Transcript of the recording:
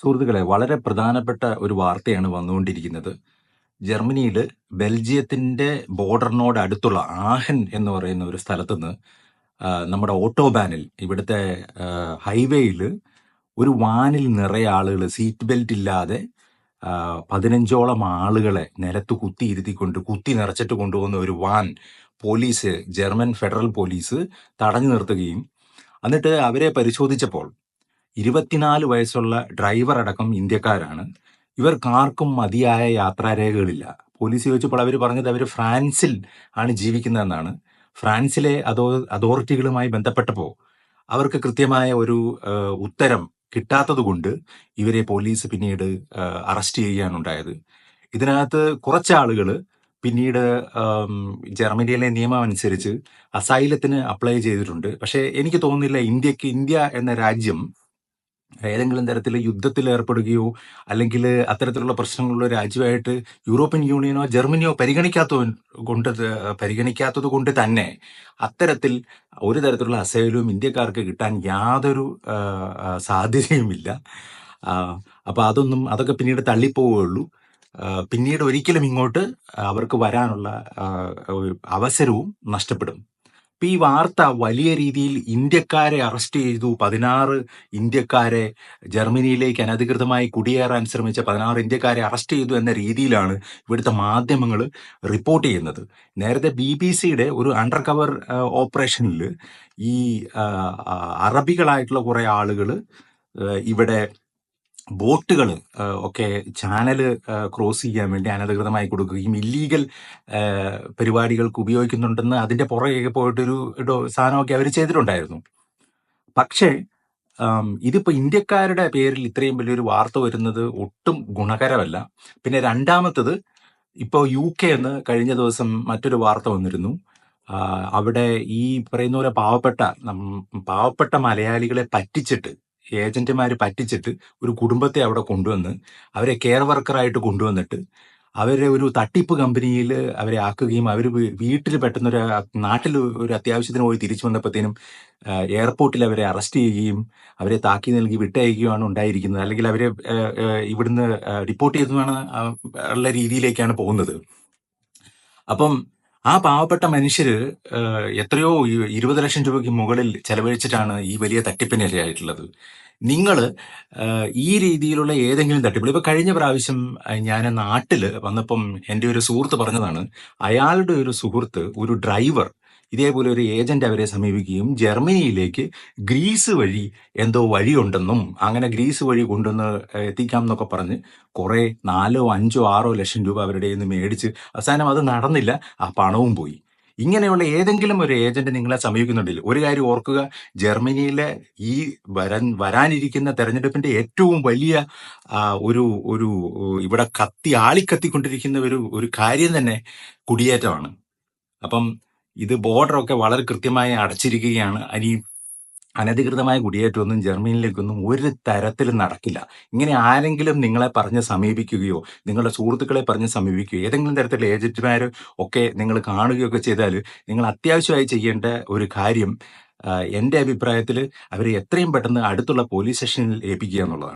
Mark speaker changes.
Speaker 1: സുഹൃത്തുക്കളെ വളരെ പ്രധാനപ്പെട്ട ഒരു വാർത്തയാണ് വന്നുകൊണ്ടിരിക്കുന്നത്. ജർമ്മനിയിൽ ബെൽജിയത്തിന്റെ ബോർഡറിനോട് അടുത്തുള്ള ആഹൻ എന്ന് പറയുന്ന ഒരു സ്ഥലത്തുനിന്ന് നമ്മുടെ ഓട്ടോബാനിൽ ഇവിടുത്തെ ഹൈവേയിൽ ഒരു വാനിൽ നിറയെ ആളുകൾ സീറ്റ് ബെൽറ്റ് ഇല്ലാതെ പതിനഞ്ചോളം ആളുകളെ നിലത്ത് കുത്തി ഇരുത്തിക്കൊണ്ട് കുത്തി നിറച്ചിട്ട് കൊണ്ടുപോകുന്ന ഒരു van police German federal police തടഞ്ഞു നിർത്തുകയും എന്നിട്ട് അവരെ പരിശോധിച്ചപ്പോൾ ഇരുപത്തിനാല് വയസ്സുള്ള ഡ്രൈവർ അടക്കം ഇന്ത്യക്കാരാണ്. ഇവർക്കാർക്കും മതിയായ യാത്രാരേഖകളില്ല. പോലീസ് ചോദിച്ചപ്പോൾ അവർ പറഞ്ഞത് അവർ ഫ്രാൻസിൽ ആണ് ജീവിക്കുന്നതെന്നാണ്. ഫ്രാൻസിലെ അതോ അതോറിറ്റികളുമായി ബന്ധപ്പെട്ടപ്പോൾ അവർക്ക് കൃത്യമായ ഒരു ഉത്തരം കിട്ടാത്തതുകൊണ്ട് ഇവരെ പോലീസ് പിന്നീട് അറസ്റ്റ് ചെയ്യുകയാണ് ഉണ്ടായത്. ഇതിനകത്ത് കുറച്ചാളുകൾ പിന്നീട് ജർമ്മനിയിലെ നിയമം അനുസരിച്ച് അസൈലത്തിന് അപ്ലൈ ചെയ്തിട്ടുണ്ട്. പക്ഷേ എനിക്ക് തോന്നുന്നില്ല ഇന്ത്യയ്ക്ക് ഇന്ത്യ എന്ന രാജ്യം ഏതെങ്കിലും തരത്തിൽ യുദ്ധത്തിൽ ഏർപ്പെടുകയോ അല്ലെങ്കിൽ അത്തരത്തിലുള്ള പ്രശ്നങ്ങളുള്ള രാജ്യമായിട്ട് യൂറോപ്യൻ യൂണിയനോ ജർമ്മനിയോ പരിഗണിക്കാത്ത കൊണ്ട് പരിഗണിക്കാത്തത് കൊണ്ട് തന്നെ അത്തരത്തിൽ ഒരു തരത്തിലുള്ള അസൈലും ഇന്ത്യക്കാർക്ക് കിട്ടാൻ യാതൊരു സാധ്യതയുമില്ല. അപ്പോൾ അതൊന്നും അതൊക്കെ പിന്നീട് തള്ളിപ്പോവുകയുള്ളൂ. പിന്നീട് ഒരിക്കലും ഇങ്ങോട്ട് അവർക്ക് വരാനുള്ള അവസരവും നഷ്ടപ്പെടും. ഈ വാർത്ത വലിയ രീതിയിൽ ഇന്ത്യക്കാരെ അറസ്റ്റ് ചെയ്തു. പതിനാറ് ഇന്ത്യക്കാരെ ജർമ്മനിയിലേക്ക് അനധികൃതമായി കുടിയേറാൻ ശ്രമിച്ച പതിനാറ് ഇന്ത്യക്കാരെ അറസ്റ്റ് ചെയ്തു എന്ന രീതിയിലാണ് ഇവിടുത്തെ മാധ്യമങ്ങൾ റിപ്പോർട്ട് ചെയ്യുന്നത്. നേരത്തെ ബി ബി സിയുടെ ഒരു അണ്ടർ കവർ ഓപ്പറേഷനിൽ ഈ അറബികളായിട്ടുള്ള കുറെ ആളുകൾ ഇവിടെ ബോട്ടുകൾ ഒക്കെ ചാനൽ ക്രോസ് ചെയ്യാൻ വേണ്ടി അനധികൃതമായി കൊടുക്കുകയും ഇല്ലീഗൽ പരിപാടികൾക്ക് ഉപയോഗിക്കുന്നുണ്ടെന്ന് അതിന്റെ പുറകെയൊക്കെ പോയിട്ടൊരു സാധനമൊക്കെ അവർ ചെയ്തിട്ടുണ്ടായിരുന്നു. പക്ഷേ ഇതിപ്പോൾ ഇതിപ്പോ ഇന്ത്യക്കാരുടെ പേരിൽ ഇത്രയും വലിയൊരു വാർത്ത വരുന്നത് ഒട്ടും ഗുണകരമല്ല. പിന്നെ രണ്ടാമത്തത് ഇപ്പോൾ യു കെ എന്ന് കഴിഞ്ഞ ദിവസം മറ്റൊരു വാർത്ത വന്നിരുന്നു. അവിടെ ഈ പറയുന്ന പോലെ പാവപ്പെട്ട പാവപ്പെട്ട മലയാളികളെ പറ്റിച്ചിട്ട് ഏജന്റുമാര് പറ്റിച്ചിട്ട് ഒരു കുടുംബത്തെ അവിടെ കൊണ്ടുവന്ന് അവരെ കെയർ വർക്കറായിട്ട് കൊണ്ടുവന്നിട്ട് അവരെ ഒരു തട്ടിപ്പ് കമ്പനിയിൽ അവരെ ആക്കുകയും അവർ വീട്ടിൽ പെട്ടെന്ന് ഒരു നാട്ടിൽ ഒരു അത്യാവശ്യത്തിന് പോയി തിരിച്ചു വന്നപ്പോഴത്തേനും എയർപോർട്ടിൽ അവരെ അറസ്റ്റ് ചെയ്യുകയും അവരെ താക്കി നൽകി വിട്ടയക്കുകയാണ് ഉണ്ടായിരിക്കുന്നത്. അല്ലെങ്കിൽ അവരെ ഇവിടുന്ന് റിപ്പോർട്ട് ചെയ്തതാണ് ഉള്ള രീതിയിലേക്കാണ് പോകുന്നത്. അപ്പം ആ പാവപ്പെട്ട മനുഷ്യര് എത്രയോ ഇരുപത് ലക്ഷം രൂപയ്ക്ക് മുകളിൽ ചെലവഴിച്ചിട്ടാണ് ഈ വലിയ തട്ടിപ്പിന് ഇരയായിട്ടുള്ളത് നിങ്ങൾ ഈ രീതിയിലുള്ള ഏതെങ്കിലും തട്ടിപ്പ് ഇപ്പൊ കഴിഞ്ഞ പ്രാവശ്യം ഞാൻ നാട്ടിൽ വന്നപ്പം എന്റെ ഒരു സുഹൃത്ത് പറഞ്ഞതാണ് അയാളുടെ ഒരു സുഹൃത്ത് ഒരു ഡ്രൈവർ ഇതേപോലെ ഒരു ഏജന്റ് അവരെ സമീപിക്കുകയും ജർമ്മനിയിലേക്ക് ഗ്രീസ് വഴി എന്തോ വഴിയുണ്ടെന്നും അങ്ങനെ ഗ്രീസ് വഴി കൊണ്ടുവന്ന് എത്തിക്കാം എന്നൊക്കെ പറഞ്ഞ് കുറേ നാലോ അഞ്ചോ ആറോ ലക്ഷം രൂപ അവരുടെ നിന്ന് മേടിച്ച് അവസാനം അത് നടന്നില്ല ആ പണവും പോയി. ഇങ്ങനെയുള്ള ഏതെങ്കിലും ഒരു ഏജന്റ് നിങ്ങളെ സമീപിക്കുന്നുണ്ടെങ്കിൽ ഒരു കാര്യം ഓർക്കുക ജർമ്മനിയിലെ ഈ വരാൻ വരാനിരിക്കുന്ന തെരഞ്ഞെടുപ്പിന്റെ ഏറ്റവും വലിയ ഒരു ഒരു ഇവിടെ കത്തി ആളിക്കത്തിക്കൊണ്ടിരിക്കുന്ന ഒരു ഒരു കാര്യം തന്നെ കുടിയേറ്റമാണ്. അപ്പം ഇത് ബോർഡറൊക്കെ വളരെ കൃത്യമായി അടച്ചിരിക്കുകയാണ്. ഇനി അനധികൃതമായ കുടിയേറ്റമൊന്നും ജർമ്മനിയിലേക്കൊന്നും ഒരു തരത്തിലും നടക്കില്ല. ഇങ്ങനെ ആരെങ്കിലും നിങ്ങളെ പറഞ്ഞ് സമീപിക്കുകയോ നിങ്ങളുടെ സുഹൃത്തുക്കളെ പറഞ്ഞ് സമീപിക്കുകയോ ഏതെങ്കിലും തരത്തിലുള്ള ഏജന്റുമാർ ഒക്കെ നിങ്ങൾ കാണുകയൊക്കെ ചെയ്താൽ നിങ്ങൾ അത്യാവശ്യമായി ചെയ്യേണ്ട ഒരു കാര്യം എന്റെ അഭിപ്രായത്തിൽ അവരെ എത്രയും പെട്ടെന്ന് അടുത്തുള്ള പോലീസ് സ്റ്റേഷനിൽ ഏൽപ്പിക്കുക എന്നുള്ളതാണ്.